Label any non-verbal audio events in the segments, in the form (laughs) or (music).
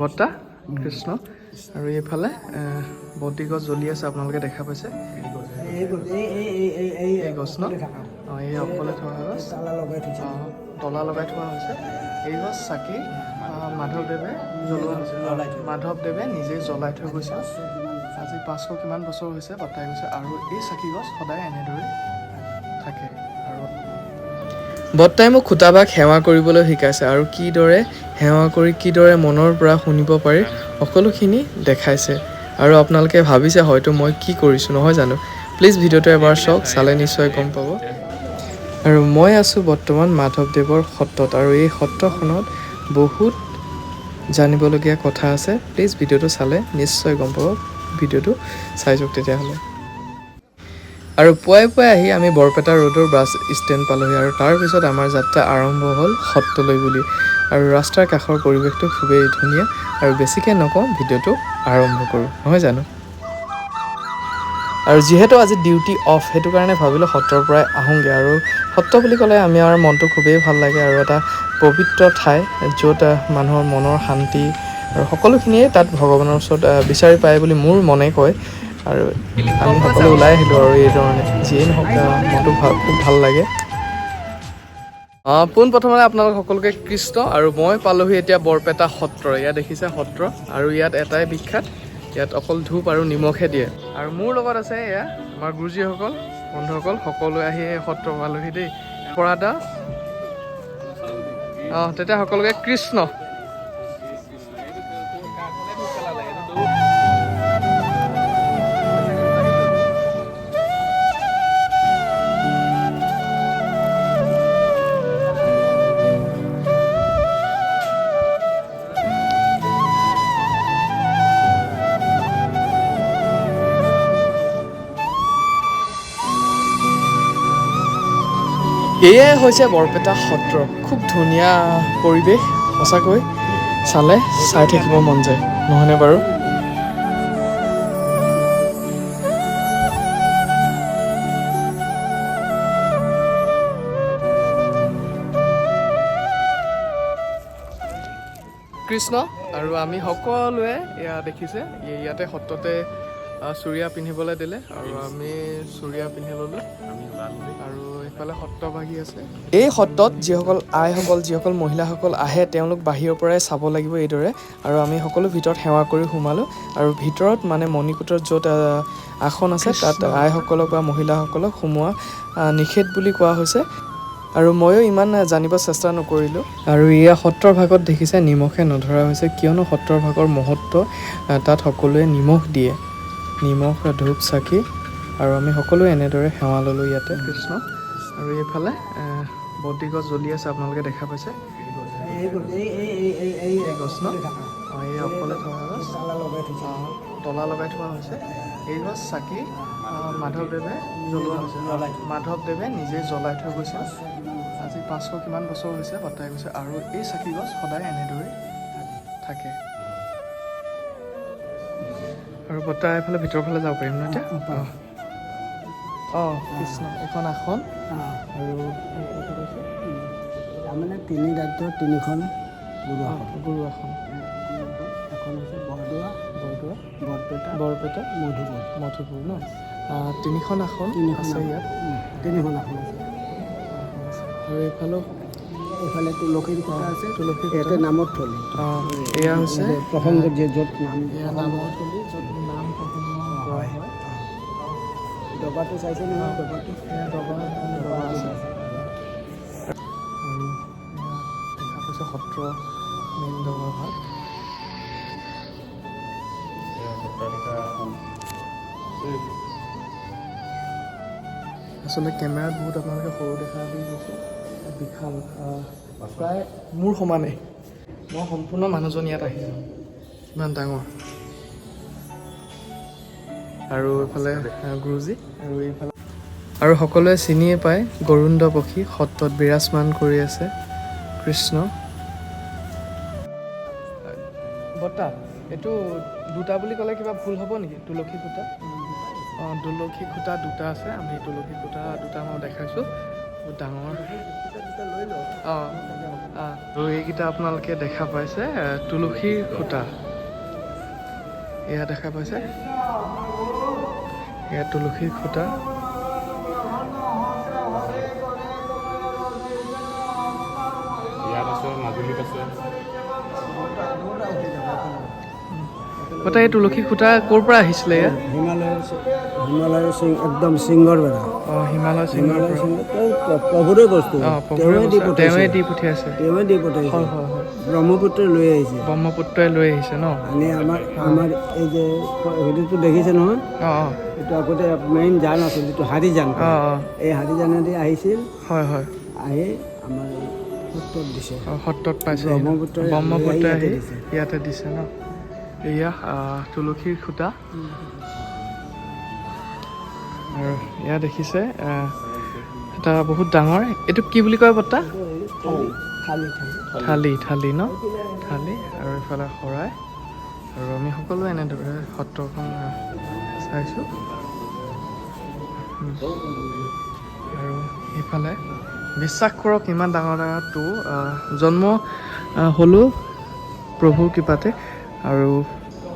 বৰ্তা কৃষ্ণ। আৰু এইফালে বন্তি গছ জ্বলি আছে আপোনালোকে দেখা পাইছে। এই গছ ন? অঁ এই অকলে থোৱা গছ। তালা লগাই থোৱা হৈছে। এই গছ চাকি মাধৱদেৱে জ্বলোৱা হৈছে। মাধৱদেৱে নিজেই জ্বলাই থৈ গৈছে। আজি পাঁচশ কিমান বছৰ হৈছে বৰ্তাই গৈছে। আৰু এই চাকি গছ সদায় এনেদৰে থাকে। বৰ্তাই মোক খুটাবাক সেৱা কৰিবলৈ শিকাইছে আৰু কিদৰে সেৱা কৰি কিদৰে মনৰ পৰা শুনিব পাৰি সকলোখিনি দেখাইছে। আৰু আপোনালোকে ভাবিছে হয়তো মই কি কৰিছোঁ নহয় জানো? প্লিজ ভিডিঅ'টো এবাৰ চাওক চালে নিশ্চয় গম পাব। আৰু মই আছোঁ বৰ্তমান মাধৱদেৱৰ সত্ৰত আৰু এই সত্ৰখনত বহুত জানিবলগীয়া কথা আছে। প্লিজ ভিডিঅ'টো চালে নিশ্চয় গম পাব। ভিডিঅ'টো চাই যাওক তেতিয়াহ'লে। আৰু পুৱাই পুৱাই আহি আমি বৰপেটা ৰোডৰ বাছ ষ্টেণ্ড পালোহি আৰু তাৰপিছত আমাৰ যাত্ৰা আৰম্ভ হ'ল সত্ৰলৈ বুলি। আৰু ৰাস্তাৰ কাষৰ পৰিৱেশটো খুবেই ধুনীয়া আৰু বেছিকৈ নকওঁ ভিডিঅ'টো আৰম্ভ কৰোঁ। নহয় জানো? আৰু যিহেতু আজি ডিউটি অফ সেইটো কাৰণে ভাবিলোঁ সত্ৰৰ পৰাই আহোঁগৈ। আৰু সত্ৰ বুলি ক'লে আমি আমাৰ মনটো খুবেই ভাল লাগে আৰু এটা পবিত্ৰ ঠাই য'ত মানুহৰ মনৰ শান্তি আৰু সকলোখিনিয়ে তাত ভগৱানৰ ওচৰত বিচাৰি পায় বুলি মোৰ মনে কয়। আৰু আমি সকলো ওলাই আহিলোঁ আৰু এই ধৰণে যিয়েই নহওক মনটো ভাল খুব ভাল লাগে। অঁ পোনপ্ৰথমে আপোনালোক সকলোকে কৃষ্ণ আৰু মই পালোহি এতিয়া বৰপেটা সত্ৰ। ইয়াত দেখিছে সত্ৰ আৰু ইয়াত এটাই বিখ্যাত। ইয়াত অকল ধূপ আৰু নিমখে দিয়ে। আৰু মোৰ লগত আছে এয়া আমাৰ গুৰুজীসকল বন্ধুসকল সকলোৱে আহি এই সত্ৰ পালোহি দেই। পৰাদা। অঁ তেতিয়া সকলোকে কৃষ্ণ। এয়াই হৈছে বৰপেটা সত্ৰ। খুব ধুনীয়া পৰিৱেশ সঁচাকৈ। চালে চাই থাকিব মন যায়। নহয়নে বাৰু? কৃষ্ণ আৰু আমি সকলোৱে এয়া দেখিছে ইয়াতে সত্ৰতে চুৰিয়া পিন্ধিবলৈ দিলে। আৰু আমি চুৰিয়া পিন্ধি ল'লোঁ সত্ৰভাগী আছে। এই সত্ৰত যিসকল আইসকল যিসকল মহিলাসকল আহে তেওঁলোক বাহিৰৰ পৰাই চাব লাগিব এইদৰে আৰু আমি সকলো ভিতৰত সেৱা কৰি সোমালোঁ আৰু ভিতৰত মানে মণিকূটত য'ত আসন আছে তাত আইসকলক বা মহিলাসকলক সোমোৱা নিষেধ বুলি কোৱা হৈছে। আৰু ময়ো ইমান জানিব চেষ্টা নকৰিলোঁ। আৰু এয়া সত্ৰৰ ভাগত দেখিছে নিমখে নধৰা হৈছে। কিয়নো সত্ৰৰ ভাগৰ মহত্ব তাত সকলোৱে নিমখ দিয়ে। নিমখ ধূপ চাকি আৰু আমি সকলোৱে এনেদৰে সেৱা ল'লোঁ ইয়াতে। কৃষ্ণ। আৰু এইফালে বন্তি গছ জ্বলি আছে আপোনালোকে দেখা পাইছে। গছ ন? অঁ, এই অকলে থকা গছ। তালা লগাই থোৱা হৈছে। এই গছ চাকি মাধৱদেৱে জ্বলোৱা হৈছে। মাধৱদেৱে নিজেই জ্বলাই থৈ গৈছে। আজি পাঁচশ কিমান বছৰ হৈছে বৰ্তাই গৈছে। আৰু এই চাকি গছ সদায় এনেদৰে থাকে। আৰু বৰ্তাই এইফালে ভিতৰৰ ফালে যাব পাৰিম ন এতিয়া? অঁ কৃষ্ণ এখন আসন আৰু তাৰমানে তিনি ৰাজ্যৰ তিনিখন গুৰু গুৰু আসন এখন হৈছে বৰদোৱা বৰদোৱা বৰপেটা বৰপেটা মধুপুৰ মধুপুৰ ন? তিনিখন আসন তিনিখন আছে ইয়াত। তিনিখন আসন আছে। আৰু এইফালেও এইফালে তুলসীৰ কথা আছে তুলসী ইয়াতে নামত থলী। এয়া হৈছে প্ৰসংগ যে য'ত নাম নামৰ থলী য'ত ডবাটো চাইছে নহয় ডবাটো? দেখা পাইছে সত্ৰ মেইন ভাগ আচলতে কেমেৰাত বহুত আপোনালোকে সৰু দেখা দি গৈছে। বিশাল প্ৰায় মোৰ সমানেই। মই সম্পূৰ্ণ মানুহজন ইয়াত আহিছোঁ। ইমান ডাঙৰ। আৰু এইফালে গুৰুজী আৰু এইফালে। আৰু সকলোৱে চিনিয়ে পায় গৰুণ্ড পক্ষী সত্ৰত বিৰাজমান কৰি আছে কৃষ্ণ। বৰ্তা এইটো দুটা বুলি ক'লে কিবা ভুল হ'ব নেকি? তুলসী খুটা? অঁ তুলসী খুটা দুটা আছে আমি তুলসী খুটা দুটা মই দেখাইছোঁ। বহুত ডাঙৰ। অঁ আৰু এইকেইটা আপোনালোকে দেখা পাইছে তুলসীৰ খুঁটা। এয়া দেখা পাইছে। এয়া তুলসীৰ খুঁটা। ইয়াত আছে মাজুলীত আছে। গতে এই তুলসী খুঁটা ক'ৰ পৰা আহিছিলে এয়া হিমালয়ৰ হিমালয়ৰ সিং একদম সিংহৰ পৰা অঁ হিমালয় সিংহৰ প্ৰভুৰে বস্তু। তেওঁৱে দি। তেওঁৱে দি পঠিয়াইছে। তেওঁৱে দি পঠাইছে হয় হয় হয়। ব্ৰহ্মপুত্ৰ লৈ আহিছে। ব্ৰহ্মপুত্ৰই লৈ আহিছে ন? আনি আমাৰ আমাৰ এই যে হেৰিটো দেখিছে নহয়? অঁ অঁ। এইটো আগতে মেইন জান আছিল যিটো হাৰিজান। অঁ অঁ। এই হাৰিজানেদি আহিছিল। হয় হয়। আহি আমাৰ উত্তৰ দিছে। সত্ৰত পাইছে। ব্ৰহ্মপুত্ৰই ইয়াতে আহি। ইয়াতে দিছে। ন? এয়া তুলসীৰ খুঁটা। আৰু এয়া দেখিছে এটা বহুত ডাঙৰ এইটো কি বুলি কয় বৰ্তা? থালি থালি ন? থালি আৰু এইফালে শৰাই। আৰু আমি সকলোৱে এনেদৰে সত্ৰখন চাইছোঁ। আৰু এইফালে বিশ্বাস কৰক ইমান ডাঙৰ ডাঙৰ তো জন্ম হ'লো প্ৰভুৰ কৃপাতে। আৰু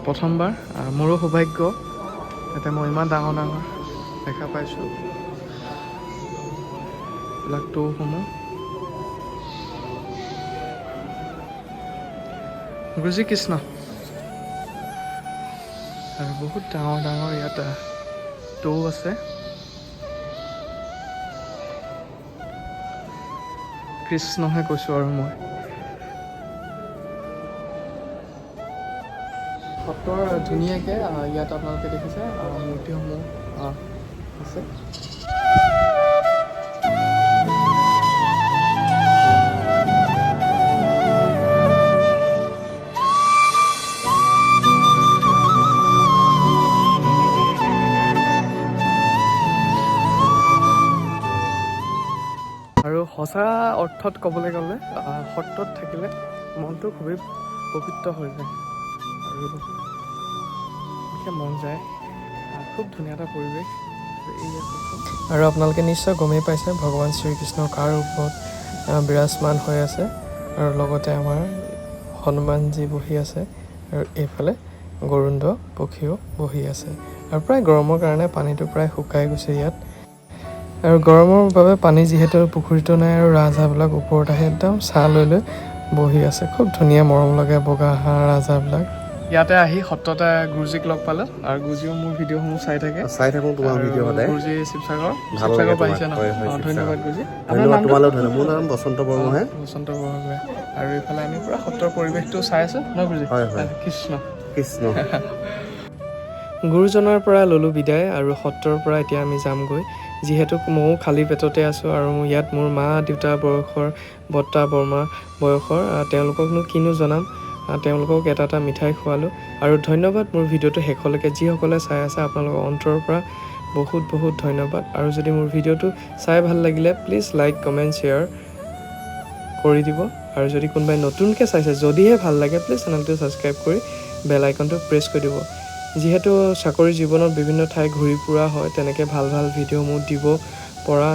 প্ৰথমবাৰ মোৰো সৌভাগ্য যাতে মই ইমান ডাঙৰ ডাঙৰ দেখা পাইছোঁ? টৌসমূহ গুৰুজী কৃষ্ণ। আৰু বহুত ডাঙৰ ডাঙৰ ইয়াত টৌ আছে। কৃষ্ণহে কৈছোঁ আৰু মই। সত্ৰৰ ধুনীয়াকৈ ইয়াত আপোনালোকে দেখিছে মূৰ্তিসমূহ আছে আৰু সঁচা অৰ্থত ক'বলৈ গ'লে সত্ৰত থাকিলে মনটো খুবেই পবিত্ৰ হৈ যায়। আৰু মন যায়। খুব ধুনীয়া এটা পৰিৱেশ। আৰু আপোনালোকে নিশ্চয় গমেই পাইছে ভগৱান শ্ৰীকৃষ্ণ কাৰ আহ, বিৰাজমান হৈ আছে আৰু লগতে আমাৰ হনুমানজী বহি আছে আৰু এইফালে গৰুণ্ড পক্ষীও বহি আছে। আৰু প্ৰায় গৰমৰ কাৰণে পানীটো প্ৰায় শুকাই গৈছে ইয়াত। আৰু গৰমৰ বাবে পানী যিহেতু পুখুৰীটো নাই আৰু ৰাজহাঁহবিলাক ওপৰত আহি একদম ছাঁ লৈ লৈ বহি আছে। খুব ধুনীয়া মৰম লগা বগা হাঁহ ৰাজহাঁহবিলাক ইয়াতে আহি সত্ৰতে গুৰুজীক লগ পালোঁ আৰু গুৰুজীও মোৰ ভিডিঅ'সমূহ চাই থাকে। চাই থাকোঁ তোমাৰ ভিডিঅ' সদায় গুৰুজী শিৱসাগৰ। শিৱসাগৰ আহিছে ন। ধন্যবাদ গুৰুজী। ধন্যবাদ তোমালৈও ধন্যবাদ। মোৰ নাম বসন্ত বৰগোহাঁই বসন্ত বৰগোহাঁই আৰু এইফালে আমি পূৰা সত্ৰৰ পৰিৱেশটো চাই আছোঁ। ন গুৰুজী? হয়, হয়। কৃষ্ণ। কৃষ্ণ। (laughs) গুৰুজনাৰ পৰা ল'লোঁ বিদায় আৰু সত্ৰৰ পৰা এতিয়া আমি যামগৈ। যিহেতু ময়ো খালী পেটতে আছোঁ আৰু ইয়াত মোৰ মা দেউতা বয়সৰ বৰ্তা বৰমা বয়সৰ তেওঁলোককনো কিনো জনাম। তেওঁলোকক এটা এটা মিঠাই খোৱালোঁ। আৰু ধন্যবাদ, মোৰ ভিডিঅ'টো শেষলৈকে যিসকলে চাই আছে, আপোনালোকৰ অন্তৰৰ পৰা বহুত বহুত ধন্যবাদ। আৰু যদি মোৰ ভিডিঅ'টো চাই ভালো লাগিলে প্লিজ লাইক কমেণ্ট শ্বেয়াৰ কৰি দিব। আৰু যদি কোনোবাই নতুনকৈ চাইছে, যদিহে ভালো লাগে প্লিজ চেনেলটো ছাবস্ক্ৰাইব কৰি বেল আইকনটো প্ৰেছ কৰি দিব। যিহেতু চাকৰি জীৱনত বিভিন্ন ঠাই ঘূৰি ফুৰা হয়, তেনেকৈ ভালো ভালো ভিডিঅ'সমূহ দিব পৰা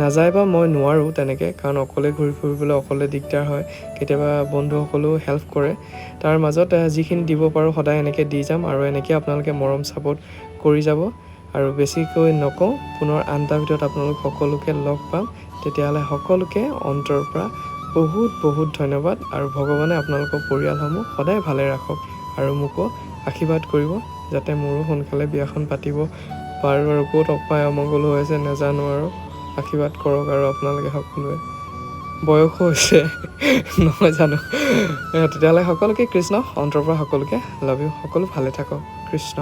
নাযায় বা মই নোৱাৰোঁ তেনেকৈ কাৰণ অকলে ঘূৰি ফুৰিবলৈ অকলে দিগদাৰ হয় কেতিয়াবা বন্ধুসকলেও হেল্প কৰে। তাৰ মাজত যিখিনি দিব পাৰোঁ সদায় এনেকৈ দি যাম আৰু এনেকৈ আপোনালোকে মৰম ছাপোৰ্ট কৰি যাব। আৰু বেছিকৈ নকওঁ পুনৰ আন এটা ভিতৰত আপোনালোক সকলোকে লগ পাম। তেতিয়াহ'লে সকলোকে অন্তৰৰ পৰা বহুত বহুত ধন্যবাদ আৰু ভগৱানে আপোনালোকৰ পৰিয়ালসমূহ সদায় ভালে ৰাখক আৰু মোকো আশীৰ্বাদ কৰিব যাতে মোৰো সোনকালে বিয়াখন পাতিব পাৰোঁ আৰু ক'ত অপায় অমংগল হৈ আছে নাজানো আৰু। আশীৰ্বাদ কৰক আৰু আপোনালোকে সকলোৱে। বয়সো হৈছে নহয় জানো? তেতিয়াহ'লে সকলোকে কৃষ্ণ অন্তৰৰ পৰা সকলোকে লাভ ইউ। সকলো ভালে থাকক। কৃষ্ণ।